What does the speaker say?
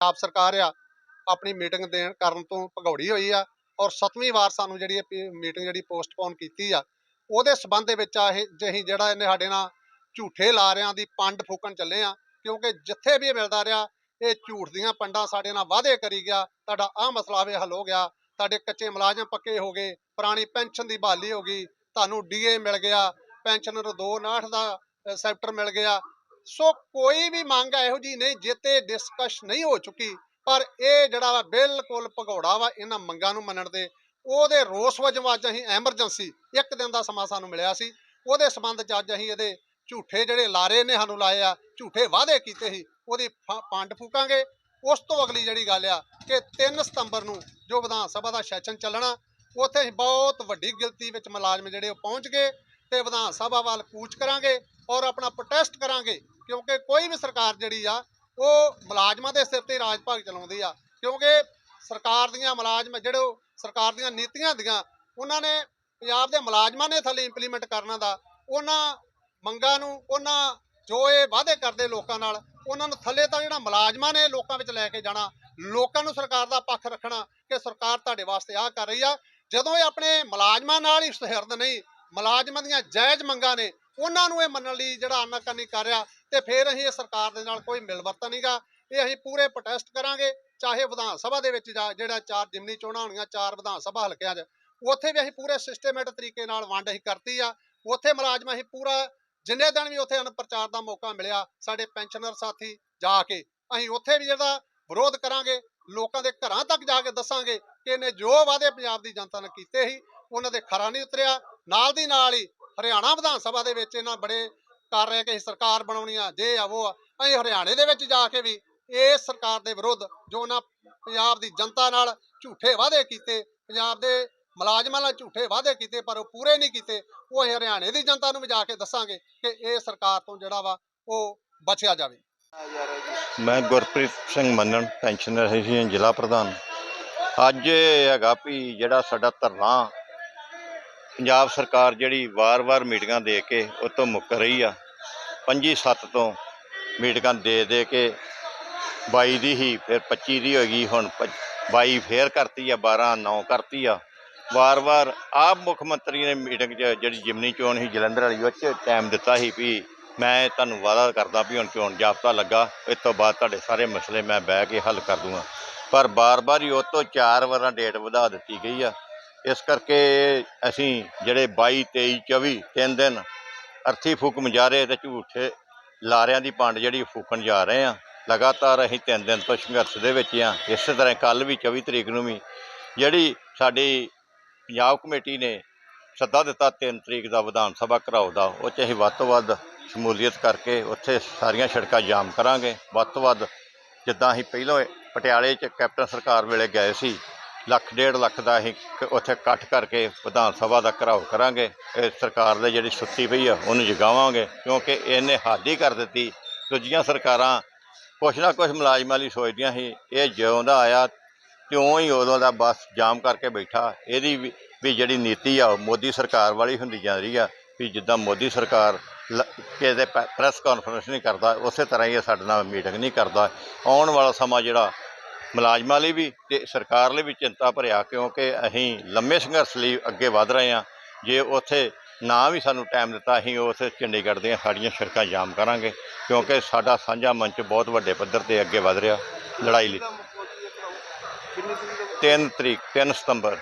ਆਪ ਸਰਕਾਰ ਆ, ਆਪਣੀ ਮੀਟਿੰਗ ਦੇਣ ਕਰਨ ਤੋਂ ਭਗੌੜੀ ਹੋਈ ਆ ਔਰ ਸੱਤਵੀਂ ਵਾਰ ਸਾਨੂੰ ਜਿਹੜੀ ਇਹ ਮੀਟਿੰਗ ਜਿਹੜੀ ਪੋਸਟਪੋਨ ਕੀਤੀ ਆ, ਉਹਦੇ ਸਬੰਧ ਦੇ ਵਿੱਚ ਆ ਇਹ ਜਿਹੀ ਜਿਹੜਾ ਇਹਨੇ ਸਾਡੇ ਨਾਲ ਝੂਠੇ ਲਾਰਿਆਂ ਦੀ ਪੰਡ ਫੂਕਣ ਚੱਲੇ ਆ, ਕਿਉਂਕਿ ਜਿੱਥੇ ਵੀ ਮਿਲਦਾ ਰਿਹਾ, ਇਹ ਝੂਠ ਦੀਆਂ ਪੰਡਾਂ ਸਾਡੇ ਨਾਲ ਵਾਅਦੇ ਕਰੀ ਗਿਆ, ਤੁਹਾਡਾ ਆਹ ਮਸਲਾ ਵੇ ਹੱਲ ਹੋ ਗਿਆ, ਤੁਹਾਡੇ ਕੱਚੇ ਮੁਲਾਜ਼ਮ ਪੱਕੇ ਹੋ ਗਏ, ਪੁਰਾਣੀ ਪੈਨਸ਼ਨ ਦੀ ਬਹਾਲੀ ਹੋ ਗਈ, ਤੁਹਾਨੂੰ ਡੀਏ ਮਿਲ ਗਿਆ, ਪੈਨਸ਼ਨਰ 259 ਦਾ ਸੈਕਟਰ ਮਿਲ ਗਿਆ ਸੋ ਕੋਈ ਵੀ ਮੰਗ ਇਹੋ ਜੀ ਨਹੀਂ ਜਿੱਤੇ ਡਿਸਕਸ ਨਹੀਂ ਹੋ ਚੁੱਕੀ, ਪਰ ਇਹ ਜਿਹੜਾ ਵਾ ਬਿਲਕੁਲ ਭਗੌੜਾ ਵਾ ਇਹਨਾਂ ਮੰਗਾਂ ਨੂੰ ਮੰਨਣ ਦੇ, ਉਹਦੇ ਰੋਸ ਵਜੋਂ ਅੱਜ ਅਸੀਂ ਐਮਰਜੈਂਸੀ ਇੱਕ ਦਿਨ ਦਾ ਸਮਾਂ ਸਾਨੂੰ ਮਿਲਿਆ ਸੀ, ਉਹਦੇ ਸੰਬੰਧ 'ਚ ਅੱਜ ਅਸੀਂ ਇਹਦੇ ਝੂਠੇ ਜਿਹੜੇ ਲਾਰੇ ਨੇ ਸਾਨੂੰ ਲਾਏ ਆ, ਝੂਠੇ ਵਾਅਦੇ ਕੀਤੇ ਸੀ, ਉਹਦੀ ਫ- ਪੰਡ ਫੂਕਾਂਗੇ। ਉਸ ਤੋਂ ਅਗਲੀ ਜਿਹੜੀ ਗੱਲ ਆ ਕਿ 3 ਸਤੰਬਰ ਨੂੰ ਜੋ ਵਿਧਾਨ ਸਭਾ ਦਾ ਸੈਸ਼ਨ ਚੱਲਣਾ, ਉੱਥੇ ਅਸੀਂ ਬਹੁਤ ਵੱਡੀ ਗਿਣਤੀ ਵਿੱਚ ਮੁਲਾਜ਼ਮ ਜਿਹੜੇ ਉਹ ਪਹੁੰਚ ਗਏ ਤੇ ਵਿਧਾਨ ਸਭਾ ਵੱਲ ਕੂਚ ਕਰਾਂਗੇ ਔਰ ਆਪਣਾ ਪ੍ਰੋਟੈਸਟ ਕਰਾਂਗੇ। ਕਿਉਂਕਿ ਕੋਈ ਵੀ ਸਰਕਾਰ ਜਿਹੜੀ ਆ, ਉਹ ਮੁਲਾਜ਼ਮਾਂ ਦੇ ਸਿਰ ਤੇ ਰਾਜ ਭਾਗ ਚਲਾਉਂਦੀ ਆ। ਕਿਉਂਕਿ ਸਰਕਾਰ ਦੀਆਂ ਮੁਲਾਜ਼ਮ, ਜਿਹੜੇ ਸਰਕਾਰ ਦੀਆਂ ਨੀਤੀਆਂ ਦੀਆਂ, ਉਹਨਾਂ ਨੇ ਪੰਜਾਬ ਦੇ ਮੁਲਾਜ਼ਮਾਂ ਨੇ ਥੱਲੇ ਇੰਪਲੀਮੈਂਟ ਕਰਨਾ ਦਾ। ਉਹਨਾਂ ਮੰਗਾਂ ਨੂੰ, ਉਹਨਾਂ ਜੋ ਇਹ ਵਾਅਦੇ ਕਰਦੇ ਲੋਕਾਂ ਨਾਲ, ਉਹਨਾਂ ਨੂੰ ਥੱਲੇ ਤਾਂ ਜਿਹੜਾ ਮੁਲਾਜ਼ਮਾਂ ਨੇ ਲੋਕਾਂ ਵਿੱਚ ਲੈ ਕੇ ਜਾਣਾ, ਲੋਕਾਂ ਨੂੰ ਸਰਕਾਰ ਦਾ ਪੱਖ ਰੱਖਣਾ ਕਿ ਸਰਕਾਰ ਤੁਹਾਡੇ ਵਾਸਤੇ ਆਹ ਕਰ ਰਹੀ ਆ। ਜਦੋਂ ਇਹ ਆਪਣੇ ਮੁਲਾਜ਼ਮਾਂ ਨਾਲ ਹੀ ਸਹਿਰਦ ਨਹੀਂ, ਮੁਲਾਜ਼ਮਾਂ ਦੀਆਂ ਜਾਇਜ਼ ਮੰਗਾਂ ਨੇ, ਉਹਨਾਂ ਨੂੰ ਇਹ ਮੰਨਣ ਲਈ ਜਿਹੜਾ ਆਨਾਕਾਨੀ ਕਰ ਰਿਹਾ ਤੇ ਫਿਰ ਅਸੀਂ ਇਹ ਸਰਕਾਰ ਦੇ ਨਾਲ ਕੋਈ ਮਿਲਵਰਤਨ ਨਹੀਂਗਾ। ਇਹ ਅਸੀਂ ਪੂਰੇ ਪ੍ਰੋਟੈਸਟ ਕਰਾਂਗੇ, ਚਾਹੇ ਵਿਧਾਨ ਸਭਾ ਦੇ ਵਿੱਚ ਜਾ- ਜਿਹੜਾ ਚਾਰ ਜਿਮਨੀ ਚੋਣਾਂ ਹੋਣੀਆਂ, ਚਾਰ ਵਿਧਾਨ ਸਭਾ ਹਲਕਿਆਂ 'ਚ, ਉੱਥੇ ਵੀ ਅਸੀਂ ਪੂਰੇ ਸਿਸਟਮੈਟਿਕ ਤਰੀਕੇ ਨਾਲ ਵੰਡ ਅਸੀਂ ਕਰਤੀ ਆ। ਉੱਥੇ ਮੁਲਾਜ਼ਮ ਅਸੀਂ ਪੂਰਾ, ਜਿੰਨੇ ਦਿਨ ਵੀ ਉੱਥੇ ਸਾਨੂੰ ਪ੍ਰਚਾਰ ਦਾ ਮੌਕਾ ਮਿਲਿਆ, ਸਾਡੇ ਪੈਨਸ਼ਨਰ ਸਾਥੀ ਜਾ ਕੇ, ਅਸੀਂ ਉੱਥੇ ਵੀ ਜਿਹੜਾ ਵਿਰੋਧ ਕਰਾਂਗੇ, ਲੋਕਾਂ ਦੇ ਘਰਾਂ ਤੱਕ ਜਾ ਕੇ ਦੱਸਾਂਗੇ ਕਿ ਇਹਨੇ ਜੋ ਵਾਅਦੇ ਪੰਜਾਬ ਦੀ ਜਨਤਾ ਨੇ ਕੀਤੇ ਸੀ, ਉਹਨਾਂ ਦੇ ਖਰਾ ਨਹੀਂ ਉਤਰਿਆ। ਨਾਲ ਦੀ ਨਾਲ ਹੀ ਹਰਿਆਣਾ ਵਿਧਾਨ ਸਭਾ ਦੇ ਵਿੱਚ ਇਹਨਾਂ ਬੜੇ ਕਰ ਰਹੇ ਕਿ ਅਸੀਂ ਸਰਕਾਰ ਬਣਾਉਣੀ ਆ, ਜੇ ਆ, ਉਹ ਆ। ਅਸੀਂ ਹਰਿਆਣੇ ਦੇ ਵਿੱਚ ਜਾ ਕੇ ਵੀ ਇਸ ਸਰਕਾਰ ਦੇ ਵਿਰੁੱਧ ਜੋ ਉਹਨਾਂ ਪੰਜਾਬ ਦੀ ਜਨਤਾ ਨਾਲ ਝੂਠੇ ਵਾਅਦੇ ਕੀਤੇ, ਪੰਜਾਬ ਦੇ ਮੁਲਾਜ਼ਮਾਂ ਨਾਲ ਝੂਠੇ ਵਾਅਦੇ ਕੀਤੇ, ਪਰ ਉਹ ਪੂਰੇ ਨਹੀਂ ਕੀਤੇ, ਉਹ ਅਸੀਂ ਹਰਿਆਣੇ ਦੀ ਜਨਤਾ ਨੂੰ ਵੀ ਜਾ ਕੇ ਦੱਸਾਂਗੇ ਕਿ ਇਹ ਸਰਕਾਰ ਤੋਂ ਜਿਹੜਾ ਵਾ, ਉਹ ਬਚਿਆ ਜਾਵੇ। ਮੈਂ ਗੁਰਪ੍ਰੀਤ ਸਿੰਘ ਮੰਨਣ, ਪੈਨਸ਼ਨਰ ਐਸੋਸੀਏਸ਼ਨ ਜ਼ਿਲ੍ਹਾ ਪ੍ਰਧਾਨ। ਅੱਜ ਹੈਗਾ ਵੀ ਜਿਹੜਾ ਸਾਡਾ ਧਰਨਾ ਪੰਜਾਬ ਸਰਕਾਰ ਜਿਹੜੀ ਵਾਰ-ਵਾਰ ਮੀਟਿੰਗਾਂ ਦੇ ਕੇ ਉਹ ਤੋਂ ਮੁੱਕ ਰਹੀ ਆ 25/7 ਤੋਂ ਮੀਟਿੰਗਾਂ ਦੇ ਦੇ ਕੇ 22 ਦੀ ਹੀ, ਫਿਰ 25 ਦੀ ਹੋਏਗੀ ਹੁਣ ਪ- 22 ਫੇਰ ਕਰਤੀ ਆ 12 9 ਕਰਤੀ ਆ। ਵਾਰ-ਵਾਰ ਆਪ ਮੁੱਖ ਮੰਤਰੀ ਨੇ ਮੀਟਿੰਗ 'ਚ ਜਿਹੜੀ ਜਿਮਨੀ ਚੋਣ ਸੀ, ਜਲੰਧਰ ਵਾਲੀ, ਉਹ 'ਚ ਟਾਈਮ ਦਿੱਤਾ ਸੀ ਵੀ ਮੈਂ ਤੁਹਾਨੂੰ ਵਾਅਦਾ ਕਰਦਾ ਵੀ ਹੁਣ ਚੋਣ ਜਾਬਤਾ ਲੱਗਾ, ਇਸ ਤੋਂ ਬਾਅਦ ਤੁਹਾਡੇ ਸਾਰੇ ਮਸਲੇ ਮੈਂ ਬਹਿ ਕੇ ਹੱਲ ਕਰ ਦੂੰਗਾ। ਪਰ ਬਾਰ-ਬਾਰ ਹੀ ਉਹ ਤੋਂ ਚਾਰ ਵਾਰਾਂ ਡੇਟ ਵਧਾ ਦਿੱਤੀ ਗਈ ਆ। ਇਸ ਕਰਕੇ ਅਸੀਂ ਜਿਹੜੇ 22 23 24 ਤਿੰਨ ਦਿਨ ਅਰਥੀ ਫੂਕ ਮਜਾਰੇ ਤੇ ਝੂਠੇ ਲਾਰਿਆਂ ਦੀ ਪੰਡ ਜਿਹੜੀ ਫੂਕਣ ਜਾ ਰਹੇ ਆ ਲਗਾਤਾਰ ਅਸੀਂ ਤਿੰਨ ਦਿਨ ਤੋਂ ਸੰਘਰਸ਼ ਦੇ ਵਿੱਚ ਆ ਇਸੇ ਤਰ੍ਹਾਂ ਕੱਲ ਵੀ 24 ਤਰੀਕ ਨੂੰ ਵੀ ਜਿਹੜੀ ਸਾਡੀ ਪੰਜਾਬ ਕਮੇਟੀ ਨੇ ਸੱਦਾ ਦਿੱਤਾ 3 ਤਰੀਕ ਦਾ ਵਿਧਾਨ ਸਭਾ ਘਰਾਓ ਦਾ, ਉਹ 'ਚ ਅਸੀਂ ਵੱਧ ਤੋਂ ਵੱਧ ਸ਼ਮੂਲੀਅਤ ਕਰਕੇ ਉੱਥੇ ਸਾਰੀਆਂ ਸੜਕਾਂ ਜਾਮ ਕਰਾਂਗੇ। ਵੱਧ ਤੋਂ ਵੱਧ ਜਿੱਦਾਂ ਅਸੀਂ ਪਹਿਲਾਂ ਪਟਿਆਲੇ 'ਚ ਕੈਪਟਨ ਸਰਕਾਰ ਵੇਲੇ ਗਏ ਸੀ ਲੱਖ, ਡੇਢ ਲੱਖ ਦਾ ਅਸੀਂ ਕ- ਉੱਥੇ ਇਕੱਠ ਕਰਕੇ ਵਿਧਾਨ ਸਭਾ ਦਾ ਘਰਾਓ ਕਰਾਂਗੇ। ਇਹ ਸਰਕਾਰ ਦੇ ਜਿਹੜੀ ਸੁੱਤੀ ਪਈ ਆ, ਉਹਨੂੰ ਜਗਾਵਾਂਗੇ, ਕਿਉਂਕਿ ਇਹਨੇ ਹੱਦ ਹੀ ਕਰ ਦਿੱਤੀ। ਦੂਜੀਆਂ ਸਰਕਾਰਾਂ ਕੁਛ ਨਾ ਕੁਛ ਮੁਲਾਜ਼ਮਾਂ ਲਈ ਸੋਚਦੀਆਂ ਸੀ, ਇਹ ਜਿਉਂਦਾ ਆਇਆ, ਤਿਉਂ ਹੀ ਉਦੋਂ ਦਾ ਬਸ ਜਾਮ ਕਰਕੇ ਬੈਠਾ। ਇਹਦੀ ਵੀ ਵੀ ਜਿਹੜੀ ਨੀਤੀ ਆ, ਉਹ ਮੋਦੀ ਸਰਕਾਰ ਵਾਲੀ ਹੁੰਦੀ ਜਾ ਰਹੀ ਆ, ਵੀ ਜਿੱਦਾਂ ਮੋਦੀ ਸਰਕਾਰ ਲ- ਕਿਸੇ ਪ੍ਰੈਸ ਕਾਨਫਰੰਸ ਨਹੀਂ ਕਰਦਾ, ਉਸੇ ਤਰ੍ਹਾਂ ਹੀ ਇਹ ਸਾਡੇ ਨਾਲ ਮੀਟਿੰਗ ਨਹੀਂ ਕਰਦਾ। ਆਉਣ ਵਾਲਾ ਸਮਾਂ ਜਿਹੜਾ ਮੁਲਾਜ਼ਮਾਂ ਲਈ ਵੀ ਤੇ ਸਰਕਾਰ ਲਈ ਵੀ ਚਿੰਤਾ ਭਰਿਆ, ਕਿਉਂਕਿ ਅਸੀਂ ਲੰਮੇ ਸੰਘਰਸ਼ ਲਈ ਅੱਗੇ ਵਧ ਰਹੇ ਹਾਂ। ਜੇ ਉੱਥੇ ਨਾ ਵੀ ਸਾਨੂੰ ਟਾਈਮ ਦਿੱਤਾ, ਅਸੀਂ ਉੱਥੇ ਚੰਡੀਗੜ੍ਹ ਦੀਆਂ ਸਾਡੀਆਂ ਸੜਕਾਂ ਜਾਮ ਕਰਾਂਗੇ, ਕਿਉਂਕਿ ਸਾਡਾ ਸਾਂਝਾ ਮੰਚ ਬਹੁਤ ਵੱਡੇ ਪੱਧਰ ਤੇ ਅੱਗੇ ਵਧ ਰਿਹਾ, ਲੜਾਈ ਲਈ। 3 ਤਰੀਕ 3 ਸਤੰਬਰ।